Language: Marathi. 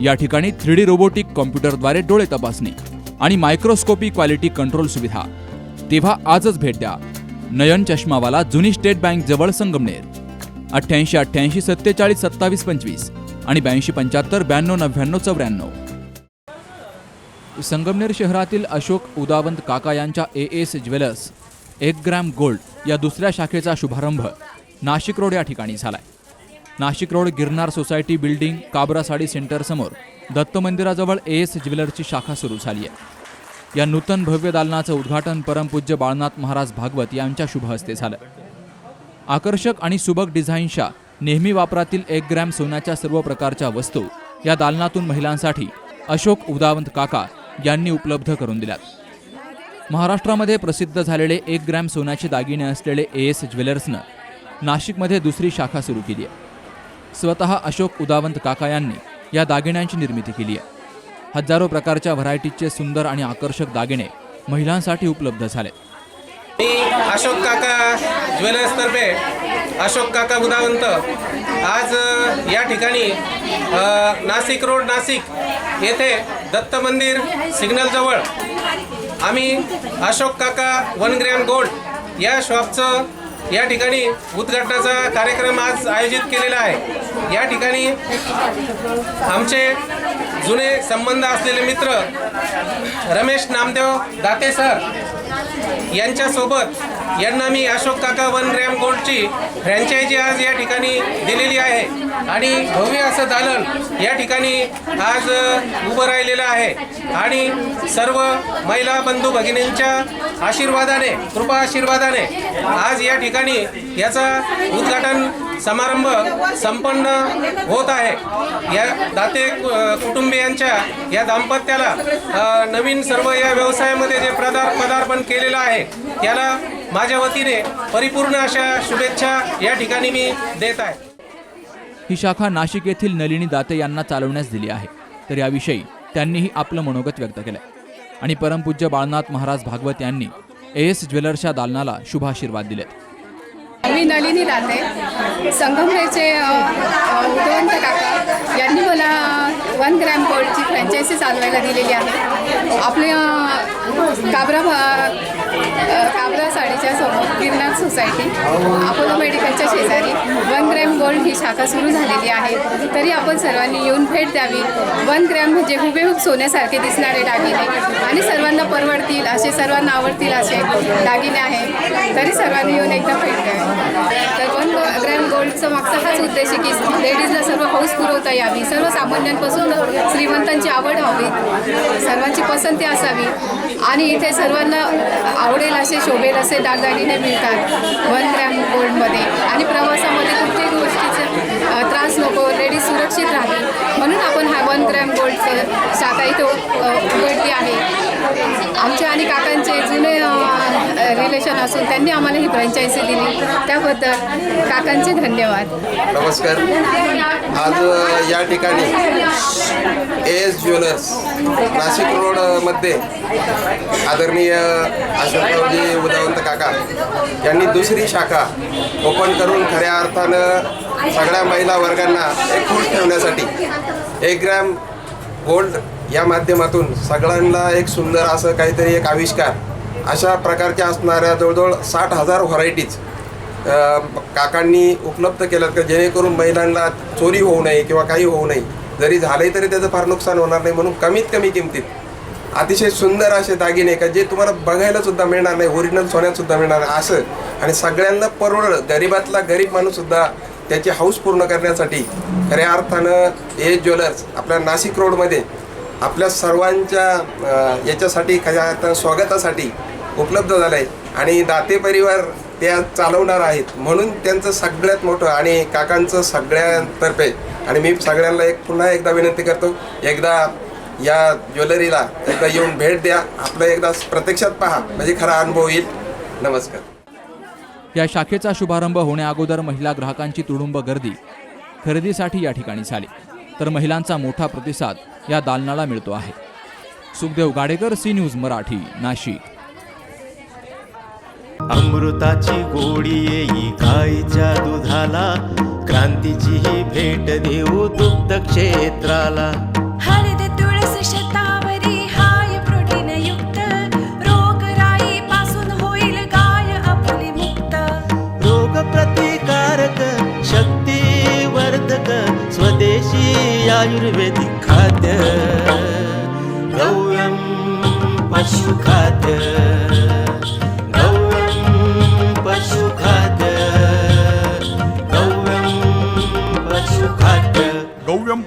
या ठिकाणी थ्री डी रोबोटिक कॉम्प्युटरद्वारे डोळे तपासणी आणि मायक्रोस्कोपी क्वालिटी कंट्रोल सुविधा. तेव्हा आजच भेट द्या. नयन चष्मावाला जुनी स्टेट बँक जवळ संगमनेर. अठ्ठ्याऐंशी अठ्ठ्याऐंशी सत्तेचाळीस सत्तावीस पंचवीस आणि ब्याऐंशी पंच्याहत्तर ब्याण्णव नव्याण्णव चौऱ्याण्णव. संगमनेर शहरातील अशोक उदावंत काका यांच्या ए एस ज्वेलर्स एक ग्रॅम गोल्ड या दुसऱ्या शाखेचा शुभारंभ नाशिक रोड या ठिकाणी झालाय. Nashik road Girnar society building Kabra sari सेंटरसमोर Datta मंदिराजवळ ए एस ज्वेलर्सची शाखा सुरू झाली आहे. या नूतन भव्य दालनाचं उद्घाटन परमपूज्य बाळनाथ महाराज भागवत यांच्या शुभ हस्ते झालं. आकर्षक आणि सुबक डिझाईनच्या नेहमी वापरातील एक ग्रॅम सोन्याच्या सर्व प्रकारच्या वस्तू या दालनातून महिलांसाठी अशोक उदावंत काका यांनी उपलब्ध करून दिल्यात. महाराष्ट्रामध्ये प्रसिद्ध झालेले एक ग्रॅम सोन्याचे दागिने असलेले ए एस ज्वेलर्सनं नाशिकमध्ये दुसरी शाखा सुरू केली आहे. स्वतः अशोक उदावंत काका यांनी या दागिन्यांची निर्मिती केली आहे. हजारो प्रकारच्या व्हरायटीचे सुंदर आणि आकर्षक दागिने महिलांसाठी उपलब्ध झाले. मी अशोक काका ज्वेलर्सतर्फे अशोक काका बुधावंत आज या ठिकाणी नाशिक रोड नाशिक येथे दत्त मंदिर सिग्नलजवळ आम्ही अशोक काका वन ग्रॅम गोल्ड या शॉपचं या ठिकाणी उद्घाटनाचा कार्यक्रम आज आयोजित केलेला आहे. या ठिकाणी आमचे जुने संबंध असलेले मित्र रमेश नामदेव दाते सर यांच्यासोबत यांना मी अशोक काका वन ग्रॅम गोल्डची फ्रँचायझी आज या ठिकाणी दिलेली आहे. आणि भव्य असं दालन या ठिकाणी आज उभं राहिलेलं आहे. आणि सर्व महिला बंधू भगिनींच्या आशीर्वादाने कृपा आशीर्वादाने आज या ठिकाणी याचा उद्घाटन समारंभ संपन्न होत आहे. या दाते कुटुंबियांच्या या दाम्पत्याला नवीन सर्व या व्यवसायामध्ये जे पदार पदार्पण केलेलं आहे त्याला माझ्या वतीने परिपूर्ण अशा शुभेच्छा या ठिकाणी मी देत आहे. ही शाखा नाशिक येथील नलिनी दाते यांना चालवण्यास दिली आहे. तर याविषयी त्यांनीही आपलं मनोगत व्यक्त केलंय. आणि परमपूज्य बाळनाथ महाराज भागवत यांनी एस ज्वेलर्सच्या दालनाला शुभाशीर्वाद दिलेत. मी नलिनी दाते संगमनेरचे उदवंत काका यांनी मला वन ग्रॅम गोल्डची फ्रँचायसी चालवायला दिलेली आहे. आपल्या काबरा भा- काबरा साडीच्या समोर गिरनाथ सोसायटी अपोलो मेडिकलच्या शेजारी वन ग्रॅम ही शाखा सुरू झालेली आहे. तरी आपण सर्वांनी येऊन भेट द्यावी. वन ग्रॅम म्हणजे हुबेहूब सोन्यासारखे दिसणारे दागिने. आणि सर्वांना परवडतील असे सर्वांना आवडतील असे दागिने आहे. तरी सर्वांनी येऊन एकदा भेट द्यावी. तर वन ग्रॅम गोल्डचा मागचा हाच उद्देश आहे की लेडीजला सर्व हौस पुरवता यावी. सर्वसामान्यांपासून श्रीमंतांची आवड व्हावी. सर्वांची पसंती असावी. आणि इथे सर्वांना आवडेल असे शोभेल असे दागदागिने मिळतात वन ग्रॅम गोल्डमध्ये. आणि प्रवासामध्ये कुठल्याही गोष्ट हो, अ, लेडीज सुरक्षित राहावी म्हणून आपण हा वन ग्रॅम गोल्डचं शाखा इथं उघडली आहे. आमच्या आणि काकांचे जुने रिलेशन असून त्यांनी आम्हाला ही फ्रँचायझी दिली. त्याबद्दल काकांचे धन्यवाद. नमस्कार. आज या ठिकाणी ए एस ज्वेलर्स नाशिक रोडमध्ये आदरणीय अशोकरावजी उदावंत काका यांनी दुसरी शाखा ओपन करून खऱ्या अर्थानं सगळ्या महिला वर्गांना एक खुश ठेवण्यासाठी एक ग्रॅम गोल्ड या माध्यमातून सगळ्यांना एक सुंदर असं काहीतरी एक आविष्कार अशा प्रकारच्या असणाऱ्या जवळजवळ साठ हजार व्हरायटीज काकांनी उपलब्ध केलं का? जेणेकरून महिलांना चोरी होऊ नये किंवा काही होऊ नये. जरी झाले तरी त्याचं फार नुकसान होणार नाही म्हणून कमीत कमी किमतीत. अतिशय सुंदर असे दागिने का जे तुम्हाला बघायला सुद्धा मिळणार नाही ओरिजिनल सोन्यात सुद्धा मिळणार नाही असं. आणि सगळ्यांना परवड गरीबातला गरीब माणूस सुद्धा त्याची हौस पूर्ण करण्यासाठी खऱ्या अर्थानं ए ज्वेलर्स आपल्या नाशिक रोडमध्ये आपल्या सर्वांच्या याच्यासाठी खऱ्या अर्थानं स्वागतासाठी उपलब्ध झालं आहे आणि दाते परिवार त्या चालवणार आहेत. म्हणून त्यांचं सगळ्यात मोठं आणि काकांचं सगळ्यांतर्फे आणि मी सगळ्यांना एक पुन्हा एकदा विनंती करतो एकदा या ज्वेलरीला एकदा येऊन भेट द्या. आपलं एकदा प्रत्यक्षात पहा. म्हणजे खरा अनुभव येईल. नमस्कार. या शाखेचा शुभारंभ होण्याअगोदर महिला ग्राहकांची तुडुंब गर्दी खरेदीसाठी या ठिकाणी झाली. तर महिलांचा मोठा प्रतिसाद या दालनाला मिळतो आहे. Sukhdev Gadekar C news Marathi Nashik. अमृताची गोडी येई गाईच्या दुधाला. क्रांतीची ही भेट देऊ दुग्ध क्षेत्राला. हळद तुळस शतावरी हाय प्रोटीन युक्त. रोगराई पासून होईल गाय आपली मुक्त. रोग प्रतिकारक शक्ती वर्धक स्वदेशी आयुर्वेदिक खाद्य. गौयम पशुखाद्य